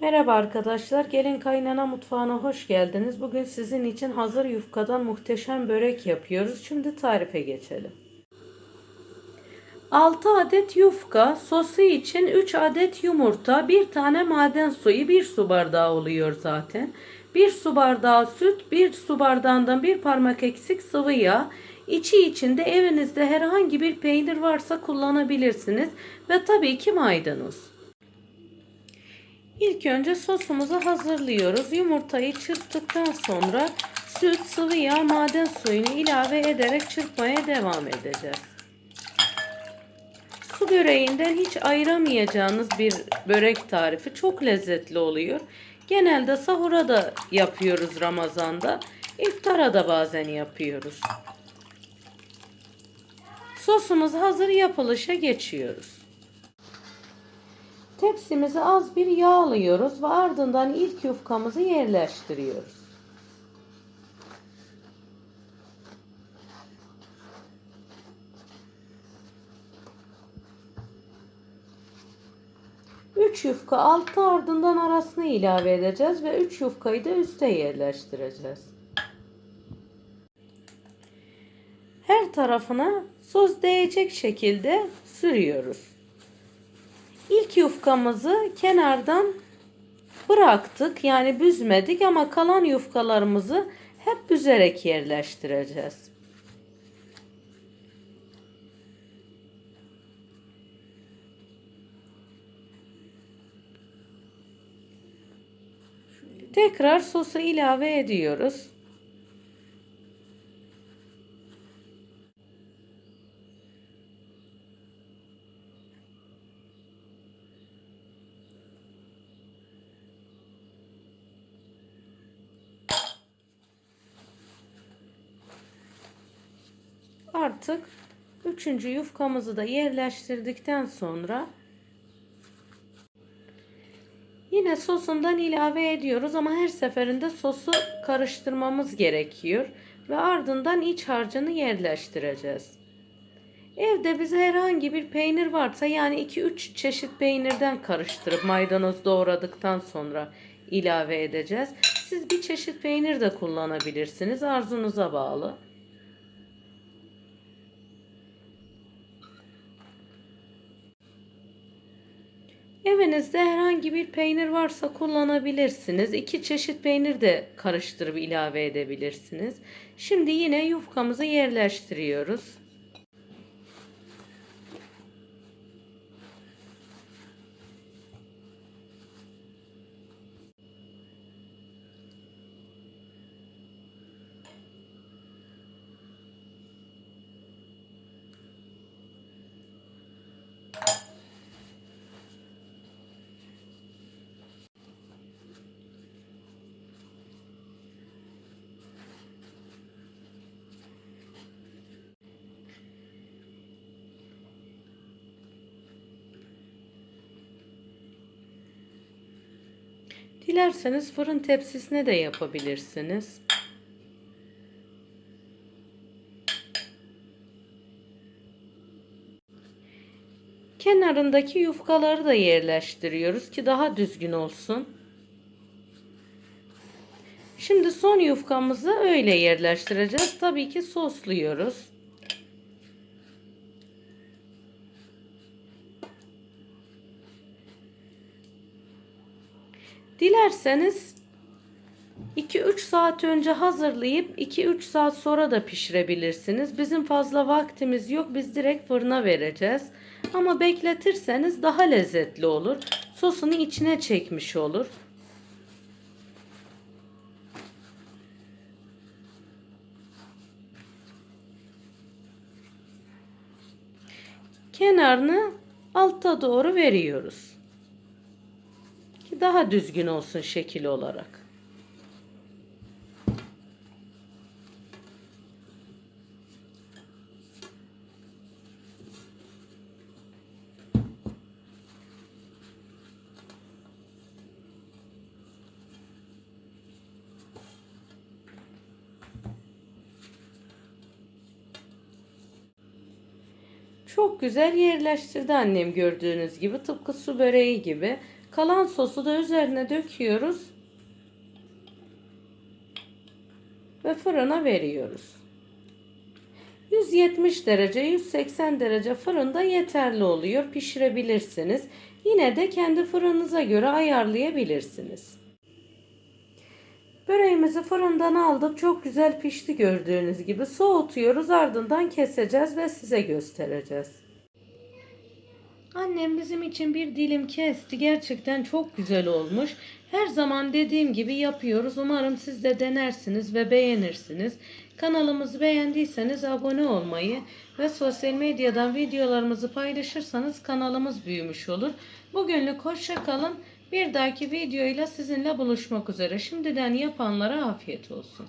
Merhaba arkadaşlar, gelin kaynana mutfağına hoş geldiniz. Bugün sizin için hazır yufkadan muhteşem börek yapıyoruz. Şimdi tarife geçelim. 6 adet yufka, sosu için 3 adet yumurta, 1 tane maden suyu, 1 su bardağı oluyor zaten. 1 su bardağı süt, 1 su bardağından 1 parmak eksik sıvı yağ. İçi içinde evinizde herhangi bir peynir varsa kullanabilirsiniz ve tabii ki maydanoz. İlk önce sosumuzu hazırlıyoruz. Yumurtayı çırptıktan sonra süt, sıvı yağ, maden suyunu ilave ederek çırpmaya devam edeceğiz. Su böreğinden hiç ayıramayacağınız bir börek tarifi çok lezzetli oluyor. Genelde sahura da yapıyoruz Ramazan'da. İftara da bazen yapıyoruz. Sosumuz hazır yapılışa geçiyoruz. Tepsimizi az bir yağlıyoruz ve ardından ilk yufkamızı yerleştiriyoruz. Üç yufka altta ardından arasına ilave edeceğiz ve üç yufkayı da üste yerleştireceğiz. Her tarafına sos değecek şekilde sürüyoruz. İlk yufkamızı kenardan bıraktık. Yani büzmedik ama kalan yufkalarımızı hep büzerek yerleştireceğiz. Tekrar sosu ilave ediyoruz. Artık üçüncü yufkamızı da yerleştirdikten sonra yine sosundan ilave ediyoruz ama her seferinde sosu karıştırmamız gerekiyor ve ardından iç harcını yerleştireceğiz. Evde bize herhangi bir peynir varsa yani 2-3 çeşit peynirden karıştırıp maydanoz doğradıktan sonra ilave edeceğiz. Siz bir çeşit peynir de kullanabilirsiniz arzunuza bağlı. Evinizde herhangi bir peynir varsa kullanabilirsiniz. İki çeşit peynir de karıştırıp ilave edebilirsiniz. Şimdi yine yufkamızı yerleştiriyoruz. Dilerseniz fırın tepsisine de yapabilirsiniz. Kenarındaki yufkaları da yerleştiriyoruz ki daha düzgün olsun. Şimdi son yufkamızı öyle yerleştireceğiz. Tabii ki sosluyoruz. Dilerseniz 2-3 saat önce hazırlayıp 2-3 saat sonra da pişirebilirsiniz. Bizim fazla vaktimiz yok. Biz direkt fırına vereceğiz. Ama bekletirseniz daha lezzetli olur. Sosunu içine çekmiş olur. Kenarını alta doğru veriyoruz daha düzgün olsun şekil olarak. Çok güzel yerleştirdi annem gördüğünüz gibi. Tıpkı su böreği gibi. Kalan sosu da üzerine döküyoruz. Ve fırına veriyoruz. 170 derece 180 derece fırında yeterli oluyor. Pişirebilirsiniz. Yine de kendi fırınıza göre ayarlayabilirsiniz. Böreğimizi fırından aldık. Çok güzel pişti gördüğünüz gibi. Soğutuyoruz ardından keseceğiz ve size göstereceğiz. Annem bizim için bir dilim kesti. Gerçekten çok güzel olmuş. Her zaman dediğim gibi yapıyoruz. Umarım siz de denersiniz ve beğenirsiniz. Kanalımızı beğendiyseniz abone olmayı ve sosyal medyadan videolarımızı paylaşırsanız kanalımız büyümüş olur. Bugünlük hoşça kalın. Bir dahaki videoyla sizinle buluşmak üzere. Şimdiden yapanlara afiyet olsun.